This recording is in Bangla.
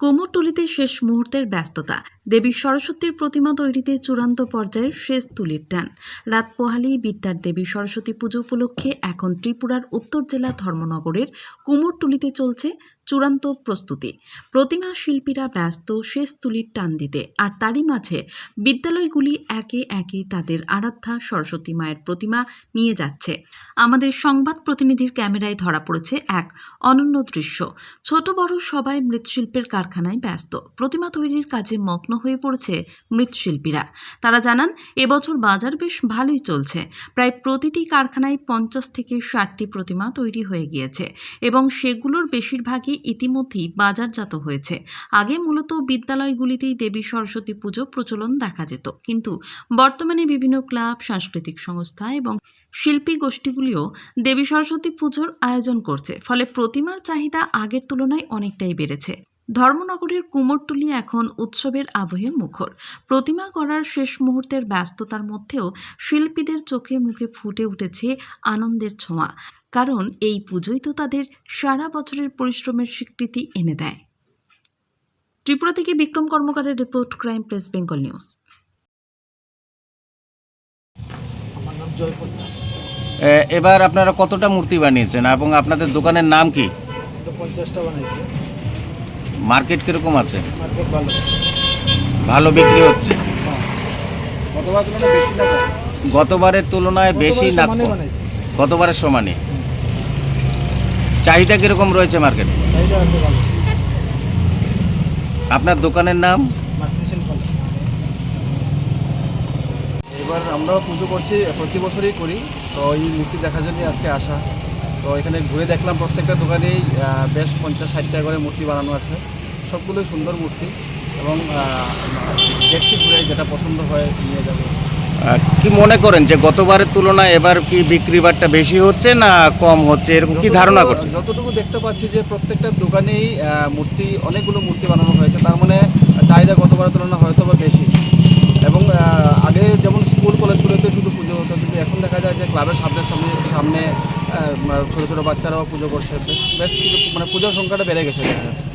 কুমোরটুলিতে শেষ মুহূর্তের ব্যস্ততা। দেবী সরস্বতীর প্রতিমা তৈরিতে চূড়ান্ত পর্যায়ের শেষ তুলির টান। রাত পোহালি বিদ্যার দেবী সরস্বতী পুজো উপলক্ষে এখন ত্রিপুরার উত্তর জেলা ধর্মনগরের কুমোরটুলিতে চলছে চূড়ান্ত প্রস্তুতি। প্রতিমা শিল্পীরা ব্যস্ত শেষ তুলির টান দিতে আর তারই মাঝে বিদ্যালয়গুলি একে একে তাদের আরাধ্যা সরস্বতী মায়ের প্রতিমা নিয়ে যাচ্ছে। আমাদের সংবাদ প্রতিনিধির ক্যামেরায় ধরা পড়েছে এক অনন্য দৃশ্য। ছোট বড় সবাই মৃৎশিল্পের কারখানায় ব্যস্ত। প্রতিমা তৈরির কাজে মগ্ন হয়ে পড়েছে মৃৎশিল্পীরা। তারা জানান, এবছর বাজার বেশ ভালোই চলছে। প্রায় প্রতিটি কারখানায় পঞ্চাশ থেকে ষাটটি প্রতিমা তৈরি হয়ে গিয়েছে এবং সেগুলোর বেশিরভাগই ইতিমধ্যেই বাজারজাত হয়েছে। আগে মূলত বিদ্যালয়গুলিতেই দেবী সরস্বতী পুজো প্রচলন দেখা যেত। কিন্তু বর্তমানে বিভিন্ন ক্লাব, সাংস্কৃতিক সংস্থা এবং শিল্পী গোষ্ঠীগুলিও দেবী সরস্বতী পুজোর আয়োজন করছে। ফলে প্রতিমার চাহিদা আগের তুলনায় অনেকটাই বেড়েছে। ধর্মনগরের কুমোরটুলি এখন উৎসবের আবহে মুখর। প্রতিমা করার শেষ মুহূর্তের ব্যস্ততার মধ্যেও শিল্পীদের চোখে মুখে ফুটে উঠেছে আনন্দের ছোঁয়া। কারণ এই পুজোই তো তাদের সারা বছরের পরিশ্রমের স্বীকৃতি এনে দেয়। ত্রিপুরা থেকে Bikram কর্মকারের report Crime Press Bengal News. আমার নাম জয়পল দাস। এ, এবার আপনারা কতটা মূর্তি বানিয়েছেন এবং আপনাদের দোকানের নাম কি? পঞ্চাশটা বানাইছে। মার্কেট কীরকম আছে? মার্কেট ভালো। ভালো বিক্রি হচ্ছে? গতবারের তুলনায় বেশি না গতবারের সমানে। চাহিদা কীরকম রয়েছে মার্কেটে? চাহিদা আছে ভালো। আপনার দোকানের নাম? এবার আমরাও পুজো করছি প্রতি বছরই করি। তো এই মূর্তি দেখার জন্যই আজকে আসা। তো এখানে ঘুরে দেখলাম প্রত্যেকটা দোকানেই বেশ পঞ্চাশ ষাট টাকা করে মূর্তি বানানো আছে। সবগুলোই সুন্দর মূর্তি এবং দেখছি ঘুরে যেটা পছন্দ হয় নিয়ে যাব। কি মনে করেন যে গতবারের তুলনায় এবার কি বিক্রি বাট্টা বেশি হচ্ছে না কম হচ্ছে? এরকম কি ধারণা করছে যতটুকু দেখতে পাচ্ছি যে প্রত্যেকটা দোকানেই মূর্তি অনেকগুলো মূর্তি বানানো হয়েছে। তার মানে চাহিদা গতবারের তুলনায় হয়তো বা বেশি এবং আহ, আগে যেমন স্কুল কলেজগুলোতে শুধু পুজো হতো কিন্তু এখন দেখা যায় যে ক্লাবের সামনে সামনে সামনে আহ, ছোটো ছোটো বাচ্চারাও পুজো করছে। বেশ বেশ কিছু মানে পুজোর সংখ্যাটা বেড়ে গেছে, দেখা যাচ্ছে।